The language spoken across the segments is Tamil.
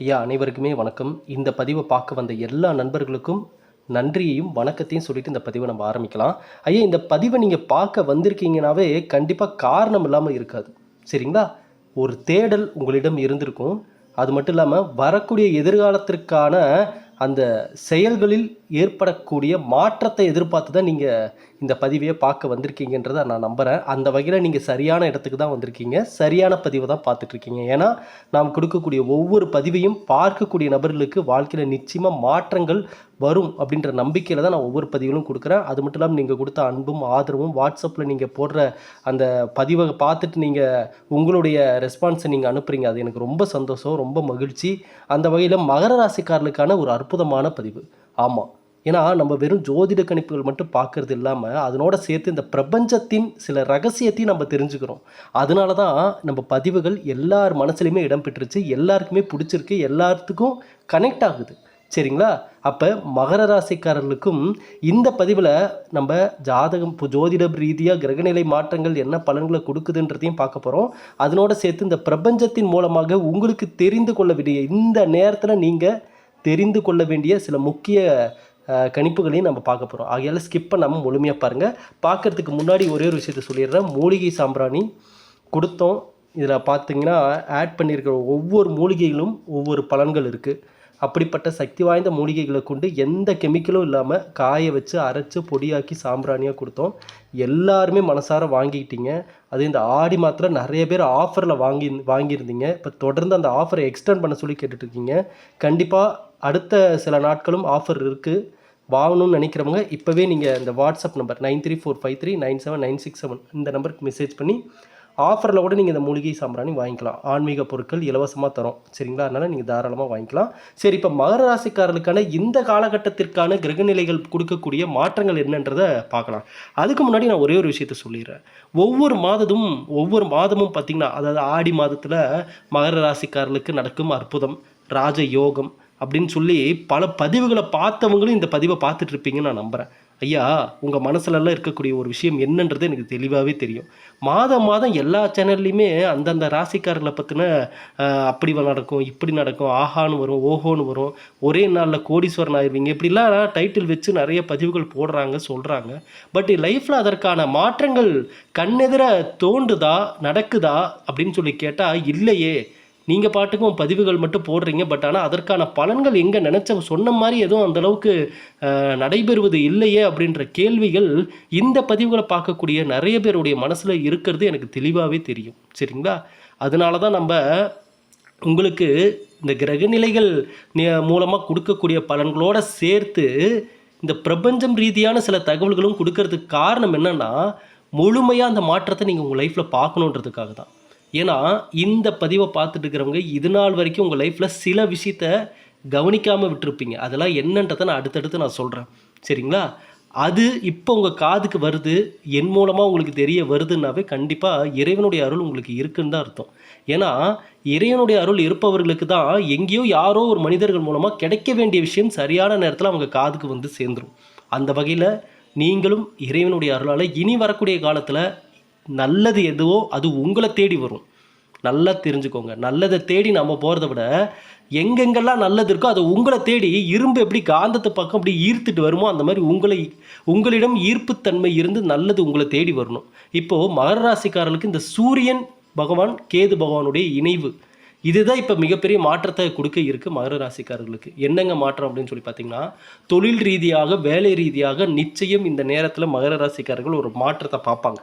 ஐயா அனைவருக்குமே வணக்கம். இந்த பதிவை பார்க்க வந்த எல்லா நண்பர்களுக்கும் நன்றியையும் வணக்கத்தையும் சொல்லிட்டு இந்த பதிவை நம்ம ஆரம்பிக்கலாம். ஐயா இந்த பதிவை நீங்கள் பார்க்க வந்திருக்கீங்கனாவே கண்டிப்பாக காரணம் இல்லாமல் இருக்காது. சரிங்களா? ஒரு தேடல் உங்களிடம் இருந்திருக்கும். அது மட்டும் இல்லாமல் வரக்கூடிய எதிர்காலத்திற்கான அந்த செயல்களில் ஏற்படக்கூடிய மாற்றத்தை எதிர்பார்த்து தான் நீங்கள் இந்த பதிவையை பார்க்க வந்திருக்கீங்கன்றதை நான் நம்புகிறேன் அந்த வகையில் நீங்கள் சரியான இடத்துக்கு தான் வந்திருக்கீங்க. சரியான பதிவை தான் பார்த்துட்ருக்கீங்க. ஏன்னா நாம் கொடுக்கக்கூடிய ஒவ்வொரு பதிவையும் பார்க்கக்கூடிய நபர்களுக்கு வாழ்க்கையில் நிச்சயமாக மாற்றங்கள் வரும் அப்படின்ற நம்பிக்கையில் தான் நான் ஒவ்வொரு பதிவுகளும் கொடுக்குறேன். அது மட்டும் இல்லாமல் நீங்கள் கொடுத்த அன்பும் ஆதரவும் வாட்ஸ்அப்பில் நீங்கள் போடுற அந்த பதிவை பார்த்துட்டு நீங்கள் உங்களுடைய ரெஸ்பான்ஸை நீங்கள் அனுப்புறீங்க. அது எனக்கு ரொம்ப சந்தோஷம் ரொம்ப மகிழ்ச்சி. அந்த வகையில் மகர ராசிக்காரர்களுக்கான ஒரு அற்புதமான பதிவு. ஆமாம் ஏன்னா நம்ம வெறும் ஜோதிட கணிப்புகள் மட்டும் பார்க்கறது இல்லாமல் அதனோட சேர்த்து இந்த பிரபஞ்சத்தின் சில ரகசியத்தையும் நம்ம தெரிஞ்சுக்கிறோம். அதனால தான் நம்ம பதிவுகள் எல்லார் மனசுலையுமே இடம் பெற்றுச்சு எல்லாருக்குமே பிடிச்சிருக்கு எல்லாத்துக்கும் கனெக்ட் ஆகுது. சரிங்களா? அப்போ மகர ராசிக்காரர்களுக்கும் இந்த பதிவில் நம்ம ஜாதகம் ஜோதிட ரீதியாக கிரகநிலை மாற்றங்கள் என்ன பலன்களை கொடுக்குதுன்றதையும் பார்க்க போகிறோம் அதனோட சேர்த்து இந்த பிரபஞ்சத்தின் மூலமாக உங்களுக்கு தெரிந்து கொள்ள வேண்டிய இந்த நேரத்தில் நீங்கள் தெரிந்து கொள்ள வேண்டிய சில முக்கிய கணிப்புகளையும் நம்ம பார்க்க போகிறோம் ஆகையால் ஸ்கிப் பண்ணாமல் முழுமையாக பாருங்கள் பார்க்கறதுக்கு முன்னாடி ஒரே ஒரு விஷயத்தை சொல்லிடுறேன். மூலிகை சாம்பிராணி கொடுத்தோம். இதில் பார்த்தீங்கன்னா ஆட் பண்ணியிருக்கிற ஒவ்வொரு மூலிகைகளும் ஒவ்வொரு பலன்கள் இருக்குது அப்படிப்பட்ட சக்தி வாய்ந்த மூலிகைகளை கொண்டு எந்த கெமிக்கலும் இல்லாமல் காய வச்சு அரைச்சு பொடியாக்கி சாம்பிராணியாக கொடுத்தோம். எல்லாருமே மனசார வாங்கிக்கிட்டீங்க. அது இந்த ஆடி மாத்திரம் நிறைய பேர் ஆஃபரில் வாங்கி வாங்கியிருந்தீங்க. இப்போ தொடர்ந்து அந்த ஆஃபரை எக்ஸ்டெண்ட் பண்ண சொல்லி கேட்டுட்ருக்கீங்க. கண்டிப்பாக அடுத்த சில நாட்களும் ஆஃபர் இருக்குது வாங்கணும்னு நினைக்கிறவங்க இப்போவே நீங்கள் இந்த WhatsApp number nine three four five three nine seven nine six seven இந்த நம்பருக்கு மெசேஜ் பண்ணி ஆஃபரில் கூட நீங்கள் இந்த மூலிகை சாம்பிராணி வாங்கிக்கலாம். ஆன்மீக பொருட்கள் இலவசமாக தரோம். சரிங்களா? அதனால் நீங்கள் தாராளமாக வாங்கிக்கலாம். சரி இப்போ மகர ராசிக்காரர்களுக்கான இந்த காலகட்டத்திற்கான கிரகநிலைகள் கொடுக்கக்கூடிய மாற்றங்கள் என்னன்றதை பார்க்கலாம். அதுக்கு முன்னாடி நான் ஒரே ஒரு விஷயத்த சொல்லிடுறேன். ஒவ்வொரு மாதமும் ஒவ்வொரு மாதமும் பார்த்திங்கன்னா அதாவது ஆடி மாதத்தில் மகர ராசிக்காரர்களுக்கு நடக்கும் அற்புதம் ராஜ யோகம் அப்படின்னு சொல்லி பல பதிவுகளை பார்த்தவங்களும் இந்த பதிவை பார்த்துட்ருப்பீங்கன்னு நான் நம்புகிறேன் ஐயா உங்கள் மனசுலலாம் இருக்கக்கூடிய ஒரு விஷயம் என்னன்றது எனக்கு தெளிவாகவே தெரியும். மாதம் மாதம் எல்லா சேனல்லையுமே அந்தந்த ராசிக்காரர்களை பற்றின அப்படி நடக்கும் இப்படி நடக்கும் ஆஹான்னு வரும் ஓஹோன்னு வரும் ஒரே நாளில் கோடீஸ்வரன் ஆயிடுவீங்க இப்படிலாம் டைட்டில் வச்சு நிறைய பதிவுகள் போடுறாங்க சொல்கிறாங்க பட் லைஃப்பில் அதற்கான மாற்றங்கள் கண்ணெதிர தோண்டுதா நடக்குதா அப்படின்னு சொல்லி கேட்டால் இல்லையே. நீங்கள் பாட்டுக்கும் பதிவுகள் மட்டும் போடுறீங்க பட் ஆனால் அதற்கான பலன்கள் எங்கே நினச்ச சொன்ன மாதிரி எதுவும் அந்தளவுக்கு நடைபெறுவது இல்லையே அப்படின்ற கேள்விகள் இந்த பதிவுகளை பார்க்கக்கூடிய நிறைய பேருடைய மனசில் இருக்கிறது எனக்கு தெளிவாகவே தெரியும். சரிங்களா? அதனால தான் நம்ம உங்களுக்கு இந்த கிரகநிலைகள் மூலமாக கொடுக்கக்கூடிய பலன்களோடு சேர்த்து இந்த பிரபஞ்சம் ரீதியான சில தகவல்களும் கொடுக்கறதுக்கு காரணம் என்னன்னா முழுமையாக அந்த மாற்றத்தை நீங்கள் உங்கள் லைஃப்பில் பார்க்கணுன்றதுக்காக தான் ஏன்னா இந்த பதிவை பார்த்துட்டு இருக்கிறவங்க இது நாள் வரைக்கும் உங்கள் லைஃப்பில் சில விஷயத்த கவனிக்காமல் விட்டுருப்பீங்க. அதெல்லாம் என்னன்றதை நான் அடுத்தடுத்து நான் சொல்கிறேன் சரிங்களா? அது இப்போ உங்கள் காதுக்கு வருது என் மூலமாக உங்களுக்கு தெரிய வருதுன்னாவே கண்டிப்பாக இறைவனுடைய அருள் உங்களுக்கு இருக்குன்னு தான் அர்த்தம். ஏன்னா இறைவனுடைய அருள் இருப்பவர்களுக்கு தான் எங்கேயோ யாரோ ஒரு மனிதர்கள் மூலமாக கிடைக்க வேண்டிய விஷயம் சரியான நேரத்தில் அவங்க காதுக்கு வந்து சேர்ந்துரும். அந்த வகையில் நீங்களும் இறைவனுடைய அருளால் இனி வரக்கூடிய காலத்தில் நல்லது எதுவோ அது உங்களை தேடி வரும். நல்லா தெரிஞ்சுக்கோங்க. நல்லதை தேடி நம்ம போகிறத விட எங்கெங்கெல்லாம் நல்லது இருக்கோ அது உங்களை தேடி இரும்பு எப்படி காந்தத்தை பக்கம் அப்படி ஈர்த்துட்டு வருமோ அந்த மாதிரி உங்களை உங்களிடம் ஈர்ப்புத்தன்மை இருந்து நல்லது உங்களை தேடி வரணும். இப்போது மகர ராசிக்காரர்களுக்கு இந்த சூரியன் பகவான் கேது பகவானுடைய இணைவு. இதுதான் இப்போ மிகப்பெரிய மாற்றத்தை கொடுக்க இருக்குது மகர ராசிக்காரர்களுக்கு. என்னங்க மாற்றம் அப்படின்னு சொல்லி பார்த்தீங்கன்னா தொழில் ரீதியாக வேலை ரீதியாக நிச்சயம் இந்த நேரத்தில் மகர ராசிக்காரர்கள் ஒரு மாற்றத்தை பார்ப்பாங்க.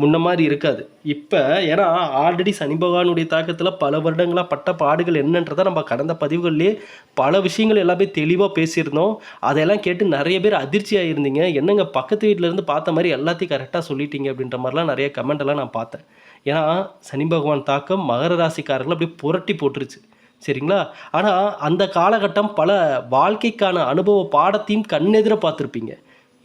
முன்ன மாதிரி இருக்காது. இப்போ ஏன்னா ஆல்ரெடி சனி பகவானுடைய தாக்கத்தில் பல வருடங்களாக பட்ட பாடுகள் என்னன்றதை நம்ம கடந்த பதிவுகள்லேயே பல விஷயங்கள் எல்லாமே தெளிவாக பேசியிருந்தோம். அதெல்லாம் கேட்டு நிறைய பேர் அதிர்ச்சி ஆகியிருந்தீங்க என்னங்க பக்கத்து வீட்டில் இருந்து பார்த்த மாதிரி எல்லாத்தையும் கரெக்டாக சொல்லிட்டீங்க அப்படின்ற மாதிரிலாம் நிறைய கமெண்ட் எல்லாம் நான் பார்த்தேன். ஏன்னா சனி பகவான் தாக்கம் மகர ராசிக்காரர்கள் அப்படியே புரட்டி போட்டுருச்சு. சரிங்களா? ஆனால் அந்த காலகட்டம் பல வாழ்க்கைக்கான அனுபவ பாடத்தையும் கண்ணெதிர பார்த்துருப்பீங்க.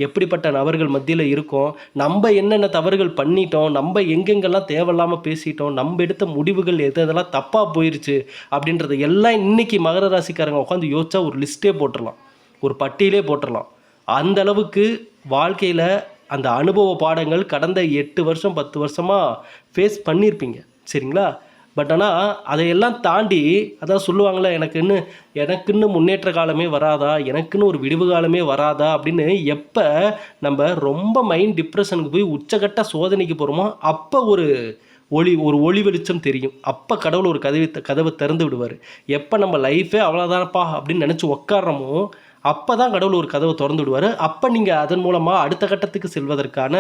எப்படிப்பட்ட நபர்கள் மத்தியில் இருக்கோம்? நம்ம என்னென்ன தவறுகள் பண்ணிட்டோம்? நம்ம எங்கெங்கெல்லாம் தேவையில்லாமல் பேசிட்டோம்? நம்ம எடுத்த முடிவுகள் எது எதெல்லாம் தப்பாக போயிடுச்சு அப்படின்றத எல்லாம் இன்னைக்கு மகர ராசிக்காரங்க உட்காந்து யோசிச்சா ஒரு லிஸ்ட்டே போட்டுடலாம். ஒரு பட்டியலே போட்டுடலாம். அந்த அளவுக்கு வாழ்க்கையில் அந்த அனுபவ பாடங்கள் கடந்த எட்டு வருஷம் பத்து வருஷமாக ஃபேஸ் பண்ணியிருப்பீங்க. சரிங்களா? பட் ஆனால் அதையெல்லாம் தாண்டி அதான் சொல்லுவாங்களே எனக்குன்னு எனக்குன்னு முன்னேற்ற காலமே வராதா எனக்குன்னு ஒரு விடிவு காலமே வராதா அப்படின்னு எப்போ நம்ம ரொம்ப மைண்ட் டிப்ரெஷனுக்கு போய் உச்சகட்ட சோதனைக்கு போகிறோமோ அப்போ ஒரு ஒளி ஒரு ஒளி வெளிச்சம் தெரியும். அப்போ கடவுள் ஒரு கதவை கதவை திறந்து விடுவார். எப்போ நம்ம லைஃபே அவ்வளோதானப்பா அப்படின்னு நினச்சி உக்காடுறோமோ அப்போ தான் கடவுள் ஒரு கதவை திறந்து விடுவார் அப்போ நீங்கள் அதன் மூலமாக அடுத்த கட்டத்துக்கு செல்வதற்கான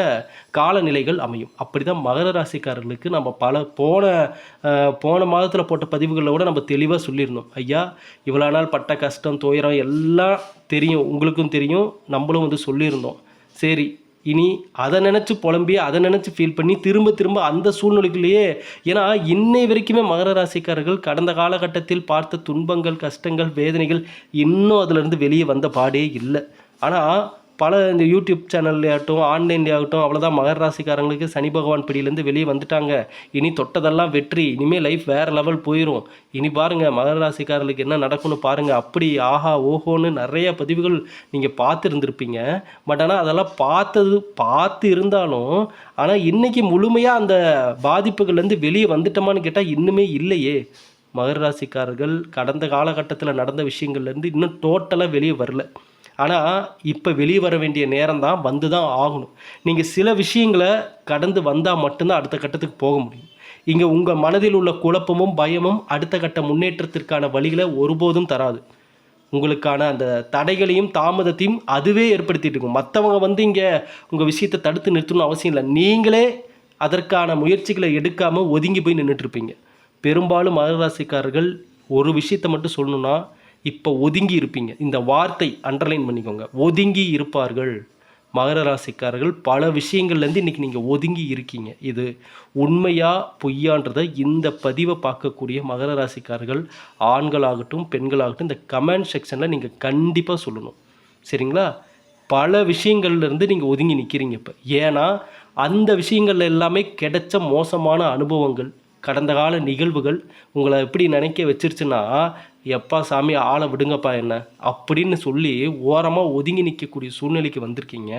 காலநிலைகள் அமையும். அப்படி தான் மகர ராசிக்காரர்களுக்கு நம்ம பல போன போன மாதத்தில் போட்ட பதிவுகளில் கூட நம்ம தெளிவாக சொல்லியிருந்தோம். ஐயா இவ்வளோ நாள் பட்ட கஷ்டம் துயரம் எல்லாம் தெரியும். உங்களுக்கும் தெரியும். நம்மளும் வந்து சொல்லியிருந்தோம். சரி இனி அதை நினச்சி புலம்பி அதை நினச்சி ஃபீல் பண்ணி திரும்ப திரும்ப அந்த சூழ்நிலைக்குள்ளேயே ஏன்னா இன்னை வரைக்குமே மகர ராசிக்காரர்கள் கடந்த காலகட்டத்தில் பார்த்த துன்பங்கள் கஷ்டங்கள் வேதனைகள் இன்னும் அதுலேருந்து வெளியே வந்த பாடே இல்லை. ஆனால் பல இந்த யூடியூப் சேனல்லையாகட்டும் ஆன்லைன்லையாகட்டும் அவ்வளோதான் மகர ராசிக்காரங்களுக்கு சனி பகவான் பிடியிலேருந்து வெளியே வந்துட்டாங்க. இனி தொட்டதெல்லாம் வெற்றி. இனிமேல் லைஃப் வேறு லெவல் போயிடும் இனி பாருங்கள் மகர ராசிக்காரர்களுக்கு என்ன நடக்கும்னு பாருங்கள் அப்படி ஆஹா ஓஹோன்னு நிறைய பதிவுகள் நீங்கள் பார்த்துருந்துருப்பீங்க. பட் ஆனால் அதெல்லாம் பார்த்தது பார்த்து இருந்தாலும் ஆனால் இன்றைக்கி முழுமையாக அந்த பாதிப்புகள்லேருந்து வெளியே வந்துட்டோமான்னு கேட்டால் இன்னுமே இல்லையே. மகர ராசிக்காரர்கள் கடந்த காலகட்டத்தில் நடந்த விஷயங்கள்லேருந்து இன்னும் டோட்டலாக வெளியே வரல. ஆனால் இப்போ வெளியே வர வேண்டிய நேரம் தான் வந்து தான் ஆகணும். நீங்கள் சில விஷயங்களை கடந்து வந்தால் மட்டும்தான் அடுத்த கட்டத்துக்கு போக முடியும். இங்கே உங்கள் மனதில் உள்ள குழப்பமும் பயமும் அடுத்த கட்ட முன்னேற்றத்திற்கான வழிகளை ஒருபோதும் தராது. உங்களுக்கான அந்த தடைகளையும் தாமதத்தையும் அதுவே ஏற்படுத்திட்டு இருக்கும். மற்றவங்க வந்து இங்கே உங்கள் விஷயத்தை தடுத்து நிறுத்தணும்னு அவசியம் இல்லை. நீங்களே அதற்கான முயற்சிகளை எடுக்காமல் ஒதுங்கி போய் நின்றுட்டுருப்பீங்க பெரும்பாலும் மகராசிக்காரர்கள் ஒரு விஷயத்தை மட்டும் சொல்லணுன்னா இப்போ ஒதுங்கி இருப்பீங்க. இந்த வார்த்தை அண்டர்லைன் பண்ணிக்கோங்க. ஒதுங்கி இருப்பார்கள். மகர ராசிக்காரர்கள் பல விஷயங்கள்லேருந்து இன்றைக்கி நீங்கள் ஒதுங்கி இருக்கீங்க. இது உண்மையா பொய்யான்றதை இந்த பதிவை பார்க்கக்கூடிய மகர ராசிக்காரர்கள் ஆண்களாகட்டும் பெண்களாகட்டும் இந்த கமெண்ட் செக்ஷனில் நீங்கள் கண்டிப்பாக சொல்லணும். சரிங்களா? பல விஷயங்கள்லேருந்து நீங்கள் ஒதுங்கி நிற்கிறீங்க இப்போ. ஏன்னா அந்த விஷயங்கள்ல எல்லாமே கிடைச்ச மோசமான அனுபவங்கள் கடந்த கால நிகழ்வுகள் உங்களை எப்படி நினைக்க வச்சிருச்சுன்னா எப்பா சாமி ஆளை விடுங்கப்பா என்ன? அப்படின்னு சொல்லி ஓரமாக ஒதுங்கி நிற்கக்கூடிய சூழ்நிலைக்கு வந்திருக்கீங்க.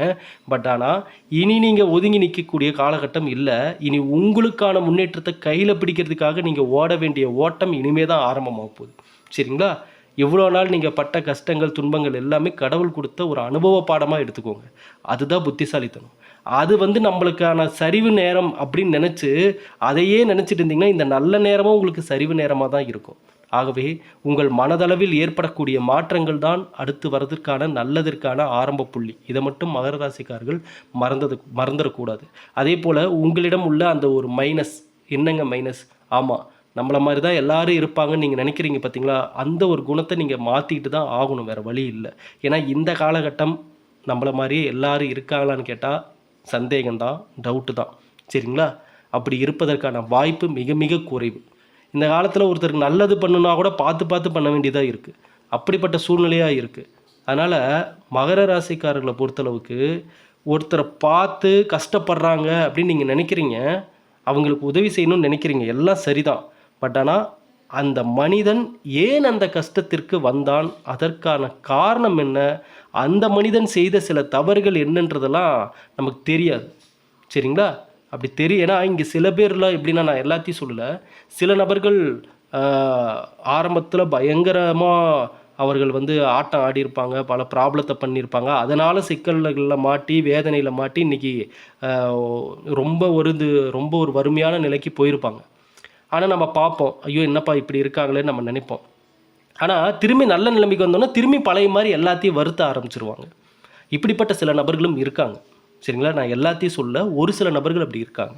பட் ஆனால் இனி நீங்கள் ஒதுங்கி நிற்கக்கூடிய காலகட்டம் இல்லை. இனி உங்களுக்கான முன்னேற்றத்தை கையில் பிடிக்கிறதுக்காக நீங்கள் ஓட வேண்டிய ஓட்டம் இனிமே தான் ஆரம்பமாக போகுது. சரிங்களா? எவ்வளோ நாள் நீங்கள் பட்ட கஷ்டங்கள் துன்பங்கள் எல்லாமே கடவுள் கொடுத்த ஒரு அனுபவ பாடமாக எடுத்துக்கோங்க. அதுதான் புத்திசாலித்தனம். அது வந்து நம்மளுக்கான சரிவு நேரம் அப்படின்னு நினச்சி அதையே நினச்சிட்டு இருந்தீங்கன்னா இந்த நல்ல நேரமும் உங்களுக்கு சரிவு நேரமாக தான் இருக்கும். ஆகவே உங்கள் மனதளவில் ஏற்படக்கூடிய மாற்றங்கள் தான் அடுத்து வரதற்கான நல்லதற்கான ஆரம்ப புள்ளி. இதை மட்டும் மகர ராசிக்காரர்கள் மறந்தது மறந்துடக்கூடாது. அதே போல் உங்களிடம் உள்ள அந்த ஒரு மைனஸ் என்னங்க மைனஸ் ஆமாம் நம்மளை மாதிரி தான் எல்லாரும் இருப்பாங்கன்னு நீங்கள் நினைக்கிறீங்க பார்த்தீங்களா அந்த ஒரு குணத்தை நீங்கள் மாற்றிக்கிட்டு தான் ஆகணும் வேறு வழி இல்லை. ஏன்னா இந்த காலகட்டம் நம்மளை மாதிரியே எல்லாரும் இருக்காங்களான்னு கேட்டால் சந்தேகம்தான் டவுட்டு தான் சரிங்களா? அப்படி இருப்பதற்கான வாய்ப்பு மிக மிக குறைவு. இந்த காலத்தில் ஒருத்தருக்கு நல்லது பண்ணுனா கூட பார்த்து பார்த்து பண்ண வேண்டியதாக இருக்குது அப்படிப்பட்ட சூழ்நிலையாக இருக்குது அதனால் மகர ராசிக்காரர்களை பொறுத்தளவுக்கு ஒருத்தரை பார்த்து கஷ்டப்படுறாங்க அப்படின்னு நீங்கள் நினைக்கிறீங்க அவங்களுக்கு உதவி செய்யணும்னு நினைக்கிறீங்க எல்லாம் சரிதான். பட் ஆனால் அந்த மனிதன் ஏன் அந்த கஷ்டத்திற்கு வந்தான்? அதற்கான காரணம் என்ன? அந்த மனிதன் செய்த சில தவறுகள் என்னன்றதெல்லாம் நமக்கு தெரியாது. சரிங்களா? அப்படி தெரியும் ஏன்னா இங்கே சில பேர்லாம் எப்படின்னா நான் எல்லாத்தையும் சொல்லலை. சில நபர்கள் ஆரம்பத்தில் பயங்கரமாக அவர்கள் வந்து ஆட்டம் ஆடியிருப்பாங்க பல ப்ராப்ளத்தை பண்ணியிருப்பாங்க. அதனால் சிக்கல்களில் மாட்டி வேதனையில் மாட்டி இன்றைக்கி ரொம்ப ஒரு இது ரொம்ப ஒரு வறுமையான நிலைக்கு போயிருப்பாங்க. ஆனால் நம்ம பார்ப்போம் ஐயோ என்னப்பா இப்படி இருக்காங்களேன்னு நம்ம நினைப்போம். ஆனால் திரும்பி நல்ல நிலைமைக்கு வந்தோன்னா திரும்பி பழைய மாதிரி எல்லாத்தையும் வருத்த ஆரம்பிச்சிருவாங்க. இப்படிப்பட்ட சில நபர்களும் இருக்காங்க. சரிங்களா? நான் எல்லாத்தையும் சொல்ல ஒரு சில நபர்கள் அப்படி இருக்காங்க.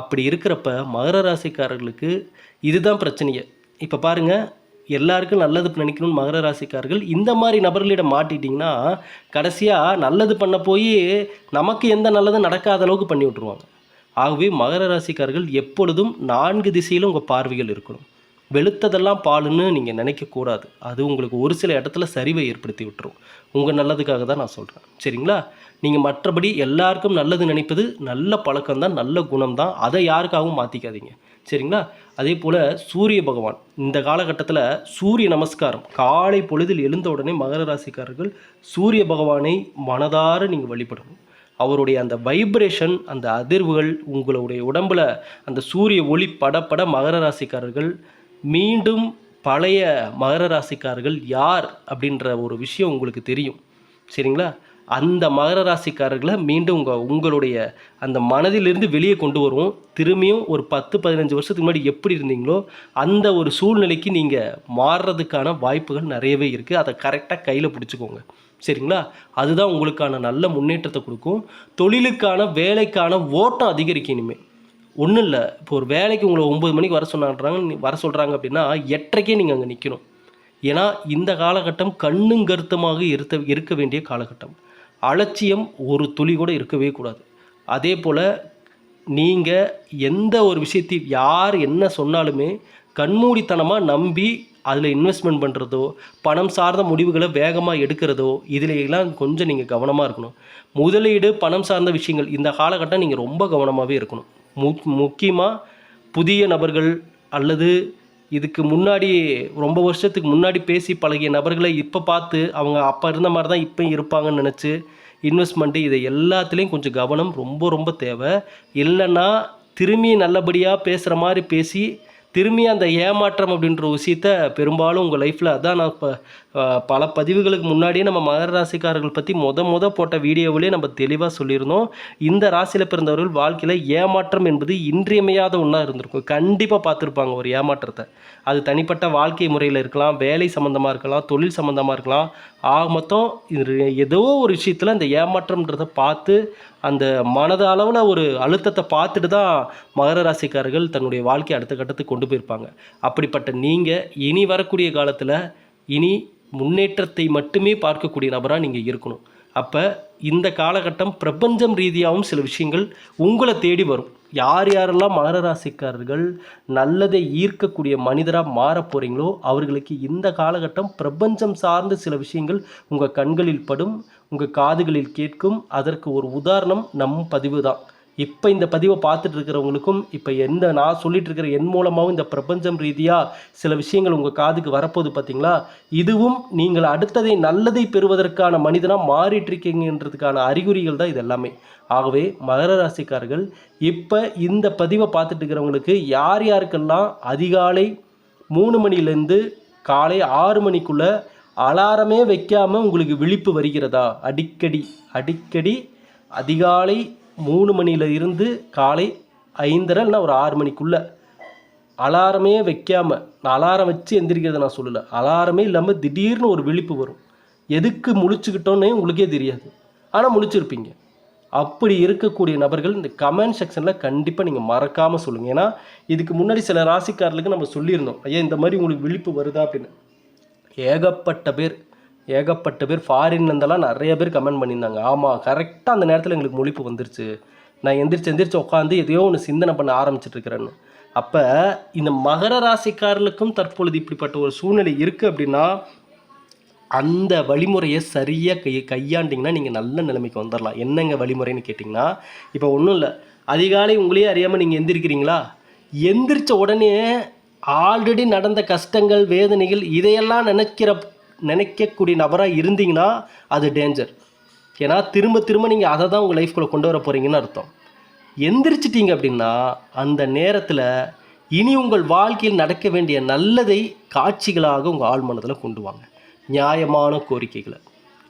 அப்படி இருக்கிறப்ப மகர ராசிக்காரர்களுக்கு இதுதான் பிரச்சனையே. இப்போ பாருங்கள் எல்லாருக்கும் நல்லது நினைக்கணும்னு மகர ராசிக்காரர்கள் இந்த மாதிரி நபர்களிடம் மாட்டிட்டிங்கன்னா கடைசியாக நல்லது பண்ண போய் நமக்கு எந்த நல்லதும் நடக்காத அளவுக்கு பண்ணி விட்ருவாங்க ஆகவே மகர ராசிக்காரர்கள் எப்பொழுதும் நான்கு திசையிலும் உங்கள் பார்வைகள் இருக்கணும். வெளுத்ததெல்லாம் பாலுன்னு நீங்கள் நினைக்கக்கூடாது அது உங்களுக்கு ஒரு சில இடத்துல சரிவை ஏற்படுத்தி விட்டுரும். உங்கள் நல்லதுக்காக தான் நான் சொல்கிறேன் சரிங்களா? நீங்கள் மற்றபடி எல்லாருக்கும் நல்லது நினைப்பது நல்ல பழக்கம் தான் நல்ல குணம் தான். அதை யாருக்காகவும் மாற்றிக்காதீங்க சரிங்களா? அதே போல் சூரிய பகவான். இந்த காலகட்டத்தில் சூரிய நமஸ்காரம். காலை பொழுதில் எழுந்த உடனே மகர ராசிக்காரர்கள் சூரிய பகவானை மனதார நீங்கள் வழிபடணும். அவருடைய அந்த வைப்ரேஷன் அந்த அதிர்வுகள் உங்களுடைய உடம்புல அந்த சூரிய ஒளி படப்பட மகர ராசிக்காரர்கள் மீண்டும் பழைய மகர ராசிக்காரர்கள் யார் அப்படின்ற ஒரு விஷயம் உங்களுக்கு தெரியும். சரிங்களா? அந்த மகர ராசிக்காரர்களை மீண்டும் உங்கள் உங்களுடைய அந்த மனதிலிருந்து வெளியே கொண்டு வருவோம். திரும்பியும் ஒரு பத்து பதினஞ்சு வருஷத்துக்கு முன்னாடி எப்படி இருந்தீங்களோ அந்த ஒரு சூழ்நிலைக்கு நீங்கள் மாறுறதுக்கான வாய்ப்புகள் நிறையவே இருக்குது அதை கரெக்டாக கையில் பிடிச்சிக்கோங்க. சரிங்களா? அதுதான் உங்களுக்கான நல்ல முன்னேற்றத்தை கொடுக்கும். தொழிலுக்கான வேலைக்கான ஓட்டம் அதிகரிக்கும் இனிமேல் ஒன்றும் இல்லை. இப்போ ஒரு வேலைக்கு உங்களை ஒம்பது மணிக்கு வர சொன்னாங்க வர சொல்கிறாங்க அப்படின்னா எட்டரைக்கே நீங்கள் அங்கே நிற்கணும் ஏன்னா இந்த காலகட்டம் கண்ணும் கருத்துமாக இருத்த இருக்க வேண்டிய காலகட்டம். அலட்சியம் ஒரு துளி கூட இருக்கவே கூடாது. அதே போல் நீங்கள் எந்த ஒரு விஷயத்தையும் யார் என்ன சொன்னாலுமே கண்மூடித்தனமாக நம்பி அதில் இன்வெஸ்ட்மெண்ட் பண்ணுறதோ பணம் சார்ந்த முடிவுகளை வேகமாக எடுக்கிறதோ இதிலெல்லாம் கொஞ்சம் நீங்கள் கவனமாக இருக்கணும். முதலீடு பணம் சார்ந்த விஷயங்கள் இந்த காலகட்டம் நீங்கள் ரொம்ப கவனமாகவே இருக்கணும். மு முக்கியமாக புதிய நபர்கள் அல்லது இதுக்கு முன்னாடி ரொம்ப வருஷத்துக்கு முன்னாடி பேசி பழகிய நபர்களை இப்போ பார்த்து அவங்க அப்போ இருந்த மாதிரி தான் இப்போ இருப்பாங்கன்னு நினச்சி இன்வெஸ்ட்மெண்ட்டு இதை எல்லாத்துலேயும் கொஞ்சம் கவனம் ரொம்ப ரொம்ப தேவை. இல்லைன்னா திரும்பி நல்லபடியாக பேசுகிற மாதிரி பேசி திரும்பி அந்த ஏமாற்றம் அப்படின்ற விஷயத்த பெரும்பாலும் உங்கள் லைஃப்பில் அதான் நான் இப்போ பல பதிவுகளுக்கு முன்னாடியே நம்ம மகர ராசிக்காரர்கள் பற்றி மொத மொத போட்ட வீடியோவிலே நம்ம தெளிவாக சொல்லியிருந்தோம். இந்த ராசியில் பிறந்தவர்கள் வாழ்க்கையில் ஏமாற்றம் என்பது இன்றியமையாத ஒன்றா இருந்திருக்கும். கண்டிப்பாக பார்த்துருப்பாங்க ஒரு ஏமாற்றத்தை. அது தனிப்பட்ட வாழ்க்கை முறையில் இருக்கலாம் வேலை சம்மந்தமாக இருக்கலாம் தொழில் சம்மந்தமாக இருக்கலாம். ஆக மொத்தம் இது ஏதோ ஒரு விஷயத்தில் இந்த ஏமாற்றம்ன்றதை பார்த்து அந்த மனத அளவில் ஒரு அழுத்தத்தை பார்த்துட்டு தான் மகர ராசிக்காரர்கள் தன்னுடைய வாழ்க்கையை அடுத்த கட்டத்துக்கு கொண்டு போயிருப்பாங்க. அப்படிப்பட்ட நீங்கள் இனி வரக்கூடிய காலத்தில் இனி முன்னேற்றத்தை மட்டுமே பார்க்கக்கூடிய நபராக நீங்கள் இருக்கணும். அப்போ இந்த காலகட்டம் பிரபஞ்சம் ரீதியாகவும் சில விஷயங்கள் உங்களை தேடி வரும். யார் யாரெல்லாம் மகர ராசிக்காரர்கள் நல்லதை ஈர்க்கக்கூடிய மனிதராக மாற போகிறீங்களோ அவர்களுக்கு இந்த காலகட்டம் பிரபஞ்சம் சார்ந்த சில விஷயங்கள் உங்கள் கண்களில் படும் உங்கள் காதுகளில் கேட்கும். அதற்கு ஒரு உதாரணம் நம் பதிவு தான் இப்போ இந்த பதிவை பார்த்துட்டு இருக்கிறவங்களுக்கும் இப்போ எந்த நான் சொல்லிட்டு இருக்கிற என் மூலமாகவும் இந்த பிரபஞ்சம் ரீதியாக சில விஷயங்கள் உங்கள் காதுக்கு வரப்போகுது பார்த்தீங்களா இதுவும் நீங்கள் அடுத்ததை நல்லதை பெறுவதற்கான மனிதனாக மாறிட்டு இருக்கீங்கன்றதுக்கான அறிகுறிகள் தான் இது எல்லாமே ஆகவே மகர ராசிக்காரர்கள் இப்போ இந்த பதிவை பார்த்துட்டு இருக்கிறவங்களுக்கு யார் யாருக்கெல்லாம் அதிகாலை மூணு மணிலேருந்து காலை ஆறு மணிக்குள்ளே அலாரமே வைக்காமல் உங்களுக்கு விழிப்பு வருகிறதா? அடிக்கடி அடிக்கடி அதிகாலை மூணு மணியில் இருந்து காலை ஐந்தரை இல்லைனா ஒரு ஆறு மணிக்குள்ளே. அலாரமே வைக்காமல் நான் அலாரம் வச்சு எந்திரிக்கிறத நான் சொல்லலை. அலாரமே இல்லாமல் திடீர்னு ஒரு விழிப்பு வரும். எதுக்கு முழிச்சுக்கிட்டோன்னே உங்களுக்கே தெரியாது. ஆனால் முழிச்சிருப்பீங்க. அப்படி இருக்கக்கூடிய நபர்கள் இந்த கமெண்ட் செக்ஷனில் கண்டிப்பாக நீங்கள் மறக்காமல் சொல்லுங்கள் ஏன்னா இதுக்கு முன்னாடி சில ராசிக்காரர்களுக்கு நம்ம சொல்லியிருந்தோம். ஐயா இந்த மாதிரி உங்களுக்கு விழிப்பு வருதா? அப்படின்னு. ஏகப்பட்ட பேர் ஏகப்பட்ட பேர் ஃபாரின்லேருந்தெல்லாம் நிறைய பேர் கமெண்ட் பண்ணியிருந்தாங்க. ஆமாம் கரெக்டாக அந்த நேரத்தில் எங்களுக்கு முழிப்பு வந்துருச்சு. நான் எந்திரிச்சு எந்திரிச்சு உட்காந்து எதையோ ஒன்று சிந்தனை பண்ண ஆரம்பிச்சிட்ருக்கிறேன்னு அப்போ இந்த மகர ராசிக்காரர்களுக்கும் தற்பொழுது இப்படிப்பட்ட ஒரு சூழ்நிலை இருக்குது அப்படின்னா அந்த வழிமுறையை சரியாக கை கையாண்டிங்கன்னா நீங்கள் நல்ல நிலைமைக்கு வந்துடலாம் என்னங்க வழிமுறைன்னு கேட்டிங்கன்னா இப்போ ஒன்றும் இல்லை. அதிகாலை உங்களையே அறியாமல் நீங்கள் எந்திரிக்கிறீங்களா? எந்திரிச்ச உடனே ஆல்ரெடி நடந்த கஷ்டங்கள் வேதனைகள் இதையெல்லாம் நினைக்கிற நினைக்கக்கூடிய நபராக இருந்தீங்கன்னா அது டேஞ்சர் ஏன்னா திரும்ப திரும்ப நீங்கள் அதை தான் உங்கள் லைஃப்குள்ளே கொண்டு வர போகிறீங்கன்னு அர்த்தம். எந்திரிச்சிட்டிங்க அப்படின்னா அந்த நேரத்தில் இனி உங்கள் வாழ்க்கையில் நடக்க வேண்டிய நல்லதை காட்சிகளாக உங்கள் ஆழ்மனத்தில் கொண்டு வாங்க. நியாயமான கோரிக்கைகளை.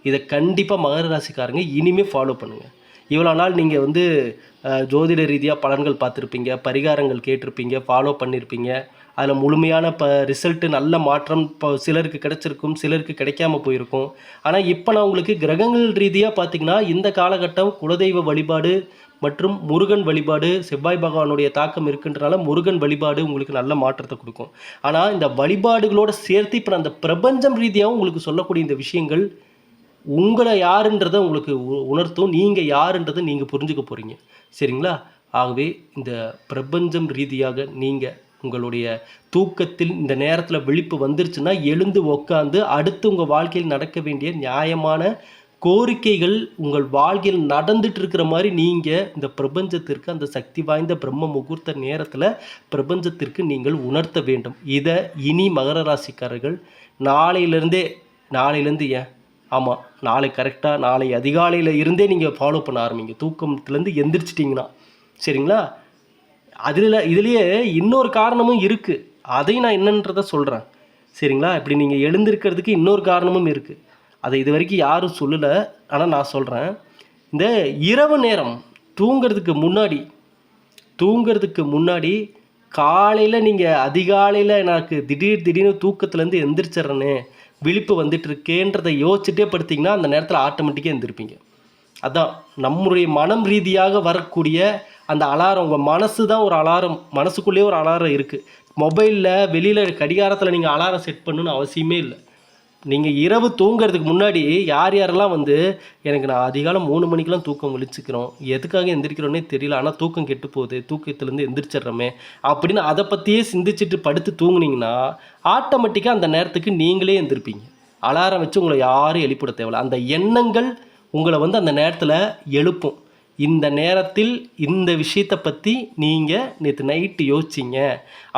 இதை கண்டிப்பாக மகர ராசிக்காரங்க இனிமேல் ஃபாலோ பண்ணுங்கள் இவ்வளோ நாள் நீங்கள் வந்து ஜோதிட ரீதியாக பலன்கள் பார்த்துருப்பீங்க பரிகாரங்கள் கேட்டிருப்பீங்க ஃபாலோ பண்ணியிருப்பீங்க அதில் முழுமையான ப ரிசல்ட்டு நல்ல மாற்றம் இப்போ சிலருக்கு கிடைச்சிருக்கும் சிலருக்கு கிடைக்காம போயிருக்கும். ஆனால் இப்போ நான் உங்களுக்கு கிரகங்கள் ரீதியாக பார்த்தீங்கன்னா இந்த காலகட்டம் குலதெய்வ வழிபாடு மற்றும் முருகன் வழிபாடு செவ்வாய் பகவானுடைய தாக்கம் இருக்குன்றனால முருகன் வழிபாடு உங்களுக்கு நல்ல மாற்றத்தை கொடுக்கும். ஆனால் இந்த வழிபாடுகளோடு சேர்த்து இப்போ அந்த பிரபஞ்சம் ரீதியாகவும் உங்களுக்கு சொல்லக்கூடிய இந்த விஷயங்கள் உங்களை யாருன்றதை உங்களுக்கு உ- உணர்த்தும். நீங்கள் யாருன்றதை நீங்கள் புரிஞ்சுக்க போகிறீங்க சரிங்களா? ஆகவே இந்த பிரபஞ்சம் ரீதியாக நீங்கள் உங்களுடைய தூக்கத்தில் இந்த நேரத்தில் விழிப்பு வந்துருச்சுன்னா எழுந்து உக்காந்து அடுத்து உங்கள் வாழ்க்கையில் நடக்க வேண்டிய நியாயமான கோரிக்கைகள் உங்கள் வாழ்க்கையில் நடந்துட்டு இருக்கிற மாதிரி நீங்கள் இந்த பிரபஞ்சத்திற்கு அந்த சக்தி வாய்ந்த பிரம்ம முகூர்த்த நேரத்தில் பிரபஞ்சத்திற்கு நீங்கள் உணர்த்த வேண்டும். இதை இனி மகர ராசிக்காரர்கள் நாளையிலேருந்தே நாளையிலேருந்து ஏன்? ஆமாம் நாளை கரெக்டாக நாளை அதிகாலையில் இருந்தே நீங்கள் ஃபாலோ பண்ண ஆரம்பிங்க. தூக்கத்துலேருந்து எந்திரிச்சிட்டிங்கன்னா. சரிங்களா? அதில் இதுலேயே இன்னொரு காரணமும் இருக்குது அதையும் நான் என்னன்றதை சொல்கிறேன் சரிங்களா? இப்படி நீங்கள் எழுந்திருக்கிறதுக்கு இன்னொரு காரணமும் இருக்குது அதை இது வரைக்கும் யாரும் சொல்லலை. ஆனால் நான் சொல்கிறேன் இந்த இரவு நேரம் தூங்கிறதுக்கு முன்னாடி தூங்கிறதுக்கு முன்னாடி காலையில் நீங்கள் அதிகாலையில் எனக்கு திடீர் திடீர்னு தூக்கத்துலேருந்து எந்திரிச்சிட்றேன்னு விழிப்பு வந்துட்டு இருக்கேன்றதை யோசிச்சுட்டே படுத்திங்கன்னா அந்த நேரத்தில் ஆட்டோமேட்டிக்காக எந்திருப்பீங்க. அதான் நம்முடைய மனம் ரீதியாக வரக்கூடிய அந்த அலாரம் உங்கள் மனசு தான் ஒரு அலாரம் மனசுக்குள்ளேயே ஒரு அலாரம் இருக்குது மொபைலில் வெளியில் கடிகாரத்தில் நீங்கள் அலாரம் செட் பண்ணணும்னு அவசியமே இல்லை. நீங்கள் இரவு தூங்குறதுக்கு முன்னாடி யார் யாரெல்லாம் வந்து எனக்கு நான் அதிகாலம் மூணு மணிக்கெலாம் தூக்கம் விழிச்சுக்கிறோம் எதுக்காக எந்திரிக்கிறோன்னே தெரியல ஆனால் தூக்கம் கெட்டு போகுது தூக்கத்துலேருந்து எந்திரிச்சிட்றோமே அப்படின்னு அதை பற்றியே சிந்திச்சுட்டு படுத்து தூங்குனீங்கன்னா ஆட்டோமேட்டிக்காக அந்த நேரத்துக்கு நீங்களே எந்திருப்பீங்க. அலாரம் வச்சு உங்களை யாரும் எழுப்பிட தேவையில்ல. அந்த எண்ணங்கள் உங்களை வந்து அந்த நேரத்தில் எழுப்பும். இந்த நேரத்தில் இந்த விஷயத்தை பற்றி நீங்கள் நேற்று நைட்டு யோசிச்சிங்க.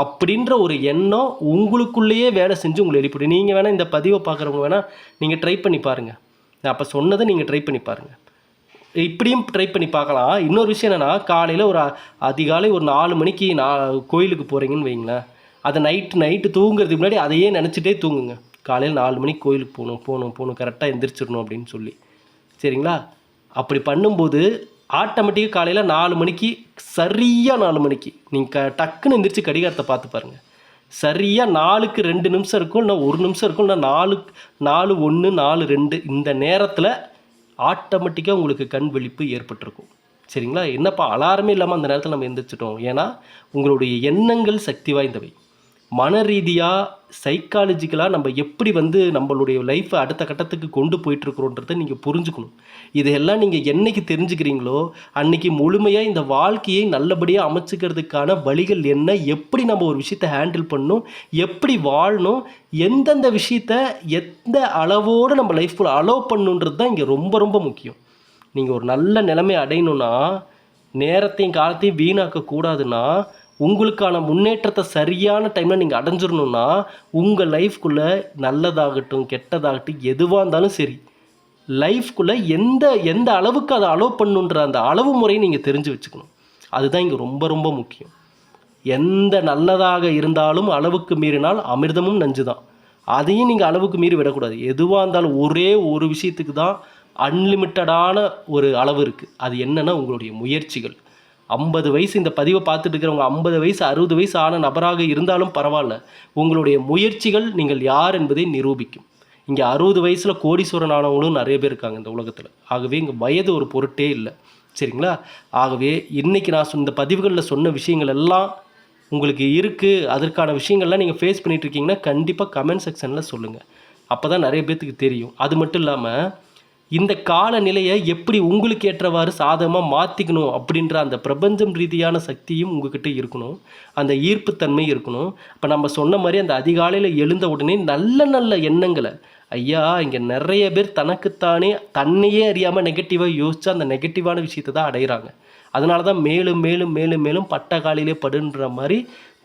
அப்படின்ற ஒரு எண்ணம் உங்களுக்குள்ளேயே வேலை செஞ்சு உங்களை எழுப்பிடும். நீங்கள் வேணால் இந்த பதிவை பார்க்குறவங்க வேணால் நீங்கள் ட்ரை பண்ணி பாருங்கள் நான் அப்போ சொன்னதை நீங்கள் ட்ரை பண்ணி பாருங்கள் இப்படியும் ட்ரை பண்ணி பார்க்கலாம். இன்னொரு விஷயம் என்னென்னா காலையில் ஒரு அதிகாலை ஒரு நாலு மணிக்கு நான் கோயிலுக்கு போகிறீங்கன்னு வைங்களேன். அதை நைட்டு நைட்டு தூங்குறதுக்கு முன்னாடி அதையே நினச்சிட்டே தூங்குங்க. காலையில் நாலு மணிக்கு கோயிலுக்கு போகணும் போகணும் போகணும் கரெக்டாக எந்திரிச்சிடணும் அப்படின்னு சொல்லி. சரிங்களா? அப்படி பண்ணும்போது ஆட்டோமேட்டிக்காக காலையில் நாலு மணிக்கு சரியாக நாலு மணிக்கு. நீங்கள் க டக்குன்னு எந்திரிச்சு கடிகாரத்தை பார்த்து பாருங்கள் சரியாக நாலுக்கு ரெண்டு நிமிஷம் இருக்கும் இல்லை ஒரு நிமிஷம் இருக்கும் இல்லை நாலு நாலு ஒன்று நாலு ரெண்டு இந்த நேரத்தில் ஆட்டோமேட்டிக்காக உங்களுக்கு கண் விழிப்பு ஏற்பட்டிருக்கும். சரிங்களா? என்னப்பா அலாரமே இல்லாமல் அந்த நேரத்தில் நம்ம எந்திரிச்சிட்டோம். ஏன்னா உங்களுடைய எண்ணங்கள் சக்தி வாய்ந்தவை. மன ரீதியாக சைக்காலஜிக்கலாக நம்ம எப்படி வந்து நம்மளுடைய லைஃப்பை அடுத்த கட்டத்துக்கு கொண்டு போயிட்டுருக்குறோன்றதை நீங்கள் புரிஞ்சுக்கணும். இதையெல்லாம் நீங்கள் என்னைக்கு தெரிஞ்சுக்கிறீங்களோ அன்னைக்கு முழுமையாக இந்த வாழ்க்கையை நல்லபடியாக அமைச்சுக்கிறதுக்கான வழிகள் என்ன எப்படி நம்ம ஒரு விஷயத்தை ஹேண்டில் பண்ணணும் எப்படி வாழணும் எந்தெந்த விஷயத்த எந்த அளவோடு நம்ம லைஃப்பில் அலோவ் பண்ணணுன்றது தான் இங்கே ரொம்ப ரொம்ப முக்கியம். நீங்கள் ஒரு நல்ல நிலைமை அடையணுன்னா நேரத்தையும் காலத்தையும் வீணாக்கக்கூடாதுன்னா உங்களுக்கான முன்னேற்றத்தை சரியான டைமில் நீங்கள் அடைஞ்சிடணுன்னா உங்கள் லைஃப்குள்ளே நல்லதாகட்டும் கெட்டதாகட்டும் எதுவாக இருந்தாலும் சரி லைஃப்குள்ளே எந்த எந்த அளவுக்கு அதை அலோவ் பண்ணுன்ற அந்த அளவு முறையை நீங்கள் தெரிஞ்சு வச்சுக்கணும். அதுதான் இங்கே ரொம்ப ரொம்ப முக்கியம். எந்த நல்லதாக இருந்தாலும் அளவுக்கு மீறினால் அமிர்தமும் நஞ்சு தான் அதையும் நீங்கள் அளவுக்கு மீறி விடக்கூடாது. எதுவாக இருந்தாலும் ஒரே ஒரு விஷயத்துக்கு தான் அன்லிமிட்டடான ஒரு அளவு இருக்குது அது என்னென்னா உங்களுடைய முயற்சிகள். ஐம்பது வயசு இந்த பதிவை பார்த்துட்டு இருக்கிறவங்க ஐம்பது வயசு அறுபது வயசு ஆன நபராக இருந்தாலும் பரவாயில்ல. உங்களுடைய முயற்சிகள் நீங்கள் யார் என்பதை நிரூபிக்கும். இங்கே அறுபது வயசில் கோடீஸ்வரன் ஆனவங்களும் நிறைய பேர் இருக்காங்க இந்த உலகத்தில். ஆகவே இங்கே வயது ஒரு பொருட்டே இல்லை. சரிங்களா? ஆகவே இன்றைக்கி நான் சொ இந்த பதிவுகளில் சொன்ன விஷயங்கள் எல்லாம் உங்களுக்கு இருக்குது அதற்கான விஷயங்கள்லாம் நீங்கள் ஃபேஸ் பண்ணிகிட்ருக்கீங்கன்னா கண்டிப்பாக கமெண்ட் செக்ஷனில் சொல்லுங்கள் அப்போ தான் நிறைய பேர்த்துக்கு தெரியும். அது மட்டும் இல்லாமல் இந்த காலநிலையை எப்படி உங்களுக்கு ஏற்றவாறு சாதகமாக மாற்றிக்கணும் அப்படின்ற அந்த பிரபஞ்சம் ரீதியான சக்தியும் உங்ககிட்ட இருக்கணும். அந்த ஈர்ப்புத்தன்மை இருக்கணும். இப்போ நம்ம சொன்ன மாதிரி அந்த அதிகாலையில் எழுந்த உடனே நல்ல நல்ல எண்ணங்களை ஐயா இங்கே நிறைய பேர் தனக்குத்தானே தன்னையே அறியாமல் நெகட்டிவாக யோசித்து அந்த நெகட்டிவான விஷயத்தை தான் அடைகிறாங்க அதனால தான் மேலும் மேலும் மேலும் மேலும் பட்ட காலையிலே படுன்ற மாதிரி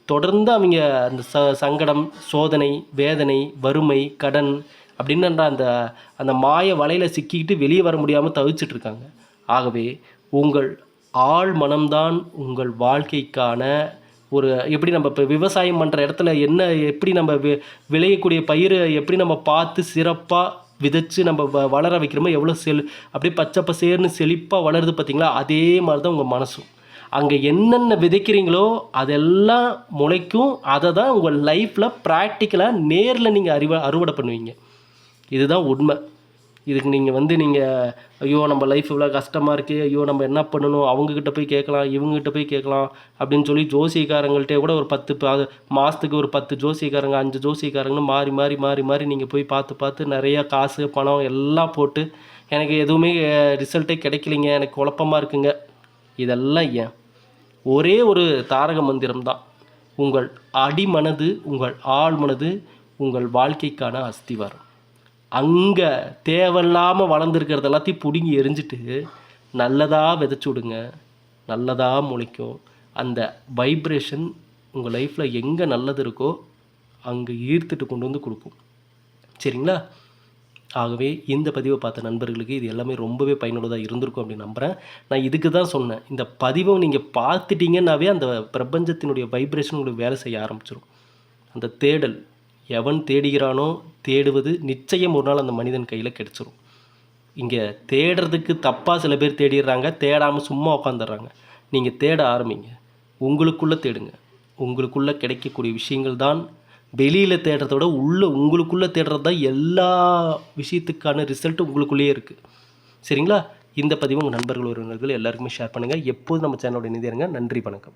தொடர்ந்து அவங்க அந்த ச சங்கடம் சோதனை வேதனை வறுமை கடன் அப்படின்ற அந்த அந்த மாய வலையில் சிக்கிக்கிட்டு வெளியே வர முடியாமல் தவிச்சிட்டு இருக்காங்க ஆகவே உங்கள் ஆழ் மனம்தான் உங்கள் வாழ்க்கைக்கான ஒரு எப்படி நம்ம இப்போ விவசாயம் பண்ணுற இடத்துல என்ன எப்படி நம்ம வி விளையக்கூடிய பயிரை எப்படி நம்ம பார்த்து சிறப்பாக விதைச்சு நம்ம வ வளர வைக்கிறோமோ எவ்வளோ செல் அப்படியே பச்சை பசேர்னு செழிப்பாக வளருது பார்த்தீங்களா அதே மாதிரி தான் உங்கள் மனசும். அங்கே என்னென்ன விதைக்கிறீங்களோ அதெல்லாம் முளைக்கும். அதை தான் உங்கள் லைஃப்பில் ப்ராக்டிக்கலாக நேரில் நீங்கள் அறிவ அறுவடை பண்ணுவீங்க. இதுதான் உண்மை. இதுக்கு நீங்கள் வந்து நீங்கள் ஐயோ நம்ம லைஃப் இவ்வளோ கஷ்டமாக இருக்குது ஐயோ நம்ம என்ன பண்ணணும் அவங்கக்கிட்ட போய் கேட்கலாம் இவங்ககிட்ட போய் கேட்கலாம் அப்படின்னு சொல்லி ஜோசியக்காரங்கள்ட்டே கூட ஒரு பத்து அது மாதத்துக்கு ஒரு பத்து ஜோசியக்காரங்க அஞ்சு ஜோசியக்காரங்கன்னு மாறி மாறி மாறி மாறி நீங்கள் போய் பார்த்து பார்த்து நிறையா காசு பணம் எல்லாம் போட்டு எனக்கு எதுவுமே ரிசல்ட்டே கிடைக்கலைங்க எனக்கு குழப்பமாக இருக்குங்க. இதெல்லாம் ஏன்? ஒரே ஒரு தாரக மந்திரம் தான். உங்கள் அடிமனது உங்கள் ஆழ்மனது உங்கள் வாழ்க்கைக்கான அஸ்திவாரம். அங்கே தேவையில்லாமல் வளர்ந்துருக்கிறது எல்லாத்தையும் பிடுங்கி எரிஞ்சிட்டு நல்லதாக விதைச்சி விடுங்க. நல்லதாக முளைக்கும். அந்த வைப்ரேஷன் உங்கள் லைஃப்பில் எங்கே நல்லது இருக்கோ அங்கே ஈர்த்துட்டு கொண்டு வந்து கொடுக்கும். சரிங்களா? ஆகவே இந்த பதிவை பார்த்த நண்பர்களுக்கு இது எல்லாமே ரொம்பவே பயனுள்ளதாக இருந்திருக்கும் அப்படின்னு நம்புகிறேன் நான் இதுக்கு தான் சொன்னேன். இந்த பதிவை நீங்கள் பார்த்துட்டீங்கன்னாவே அந்த பிரபஞ்சத்தினுடைய வைப்ரேஷன் உங்களுக்கு வேலை செய்ய ஆரம்பிச்சிடும் அந்த தேடல் எவன் தேடுகிறானோ தேடுவது நிச்சயம் ஒரு நாள் அந்த மனிதன் கையில் கிடச்சிரும். இங்கே தேடுறதுக்கு தப்பாக சில பேர் தேடிடுறாங்க தேடாமல் சும்மா உட்காந்துடுறாங்க நீங்கள் தேட ஆரம்பிங்க. உங்களுக்குள்ளே தேடுங்க. உங்களுக்குள்ளே கிடைக்கக்கூடிய விஷயங்கள் தான் வெளியில் தேடுறத விட உள்ளே உங்களுக்குள்ளே தேடுறது தான் எல்லா விஷயத்துக்கான ரிசல்ட்டும் உங்களுக்குள்ளேயே இருக்குது சரிங்களா? இந்த பதிவு உங்கள் நண்பர்கள் உறவினர்கள் எல்லாருக்குமே ஷேர் பண்ணுங்கள் எப்போதும் நம்ம சேனலோட இணைந்திருங்க. நன்றி வணக்கம்.